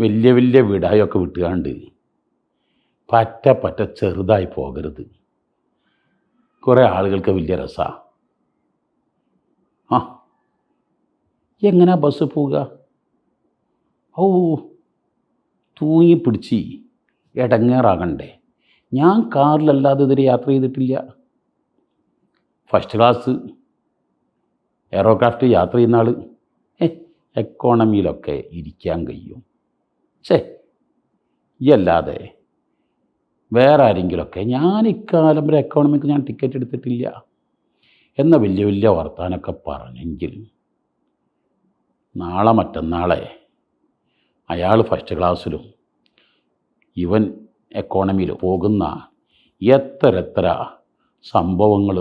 വലിയ വലിയ വിടായൊക്കെ വിട്ടുകാണ്ട് പറ്റ പറ്റ ചെറുതായി പോകരുത്. കുറേ ആളുകൾക്ക് വലിയ രസമാണ് ആ എങ്ങനെ ബസ് പോവുക? ഓ തൂങ്ങി പിടിച്ച് ഇടങ്ങേറാകണ്ടേ ഞാൻ കാറിലല്ലാതെ ഇതുവരെ യാത്ര ചെയ്തിട്ടില്ല. ഫസ്റ്റ് ക്ലാസ് എയറോക്രാഫ്റ്റ് യാത്ര ചെയ്യുന്ന ആൾ എക്കോണമിയിലൊക്കെ ഇരിക്കാൻ കഴിയും. ഛേ ഈ അല്ലാതെ വേറെ ആരെങ്കിലുമൊക്കെ ഞാൻ ഇക്കാലം വരെ എക്കോണമിക്ക് ഞാൻ ടിക്കറ്റ് എടുത്തിട്ടില്ല എന്ന വലിയ വലിയ വർത്താനൊക്കെ പറഞ്ഞെങ്കിൽ നാളെ മറ്റന്നാളെ അയാൾ ഫസ്റ്റ് ക്ലാസ്സിലും ഇവൻ എക്കോണമിയിലും പോകുന്ന എത്ര എത്ര സംഭവങ്ങൾ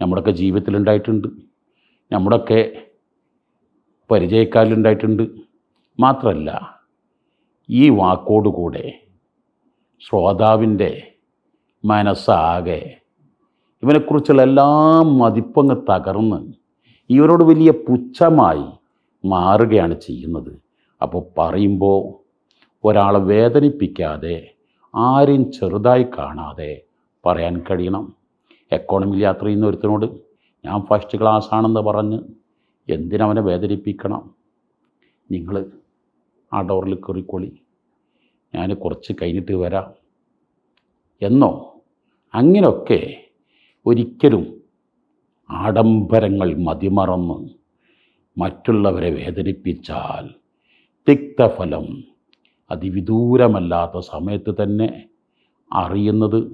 നമ്മുടെയൊക്കെ ജീവിതത്തിലുണ്ടായിട്ടുണ്ട്. നമ്മുടെയൊക്കെ പരിചയക്കാരിലുണ്ടായിട്ടുണ്ട്. മാത്രമല്ല ഈ വാക്കോടുകൂടെ ശ്രോതാവിന്റെ മനസ്സാകെ ഇവനെക്കുറിച്ചുള്ള എല്ലാ മതിപ്പങ്ങ് തകർന്ന് ഇവരോട് വലിയ പുച്ഛമായി മാറുകയാണ് ചെയ്യുന്നത്. അപ്പോൾ പറയുമ്പോൾ ഒരാളെ വേദനിപ്പിക്കാതെ ആരെയും ചെറുതായി കാണാതെ പറയാൻ കഴിയണം. എക്കോണമിയിൽ യാത്ര ചെയ്യുന്ന ഒരുത്തനോട് ഞാൻ ഫസ്റ്റ് ക്ലാസ് ആണെന്ന് പറഞ്ഞ് എന്തിനവനെ വേദനിപ്പിക്കണം? നിങ്ങൾ ആ ഡോറിൽ കയറിക്കൊള്ളി ഞാൻ കുറച്ച് കഴിഞ്ഞിട്ട് വരാം. എന്നോ അങ്ങനെയൊക്കെ ഒരിക്കലും ആഡംബരങ്ങൾ മതിമറന്ന് മറ്റുള്ളവരെ വേദനിപ്പിച്ചാൽ തിക്തഫലം അതിവിദൂരമല്ലാത്ത സമയത്ത് തന്നെ അറിയുന്നത്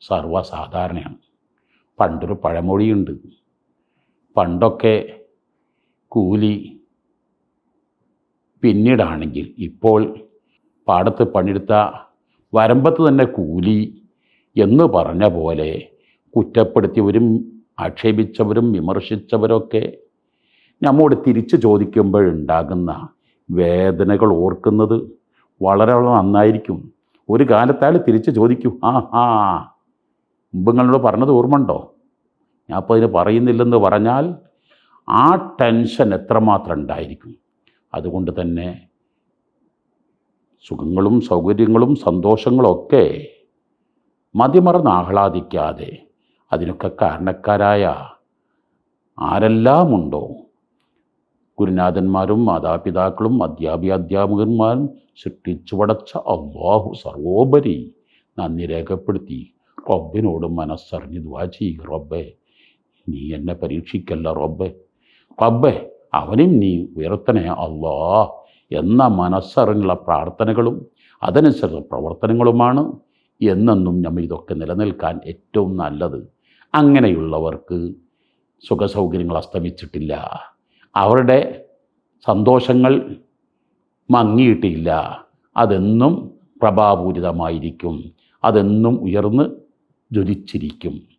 സർവസാധാരണയാണ്. പണ്ടൊരു പഴമൊഴിയുണ്ട്. പണ്ടൊക്കെ കൂലി പിന്നീടാണെങ്കിൽ ഇപ്പോൾ പാടത്ത് പണിയെടുത്ത വരമ്പത്ത് തന്നെ കൂലി എന്ന് പറഞ്ഞ പോലെ കുറ്റപ്പെടുത്തിയവരും ആക്ഷേപിച്ചവരും വിമർശിച്ചവരൊക്കെ നമ്മോട് തിരിച്ചു ചോദിക്കുമ്പോഴുണ്ടാകുന്ന വേദനകൾ ഓർക്കുന്നത് വളരെ വളരെ നന്നായിരിക്കും. ഒരു കാലത്താൽ തിരിച്ചു ചോദിക്കും. ആ ഹാ. മുമ്പ് പറഞ്ഞത് ഓർമ്മയുണ്ടോ? ഞാൻ അപ്പോൾ അതിന് പറയുന്നില്ലെന്ന് പറഞ്ഞാൽ ആ ടെൻഷൻ എത്രമാത്രം ഉണ്ടായിരിക്കും. അതുകൊണ്ട് തന്നെ സുഖങ്ങളും സൗകര്യങ്ങളും സന്തോഷങ്ങളൊക്കെ മതിമറന്ന് ആഹ്ലാദിക്കാതെ അതിനൊക്കെ കാരണക്കാരായ ആരെല്ലാമുണ്ടോ? ഗുരുനാഥന്മാരും മാതാപിതാക്കളും അധ്യാപിക അധ്യാപകന്മാരും സൃഷ്ടിച്ചു പടച്ച അള്ളാഹു സർവോപരി നന്ദി രേഖപ്പെടുത്തി. റബ്ബിനോട് മനസ്സറിഞ്ഞ് ദ്വാ റബ്ബെ. നീ എന്നെ പരീക്ഷിക്കല്ല റബ്ബെ. റബ്ബെ അവനും നീ ഉയർത്തണേ അള്ളാ എന്ന മനസ്സറിഞ്ഞുള്ള പ്രാർത്ഥനകളും അതനുസരിച്ച പ്രവർത്തനങ്ങളുമാണ് എന്നെന്നും നമ്മൾ ഇതൊക്കെ നിലനിൽക്കാൻ ഏറ്റവും നല്ലത്. അങ്ങനെയുള്ളവർക്ക് സുഖസൗകര്യങ്ങൾ അസ്തമിച്ചിട്ടില്ല. അവരുടെ സന്തോഷങ്ങൾ മങ്ങിയിട്ടില്ല. അതെന്നും പ്രഭാപൂരിതമായിരിക്കും. അതെന്നും ഉയർന്ന് ജ്വലിച്ചിരിക്കും.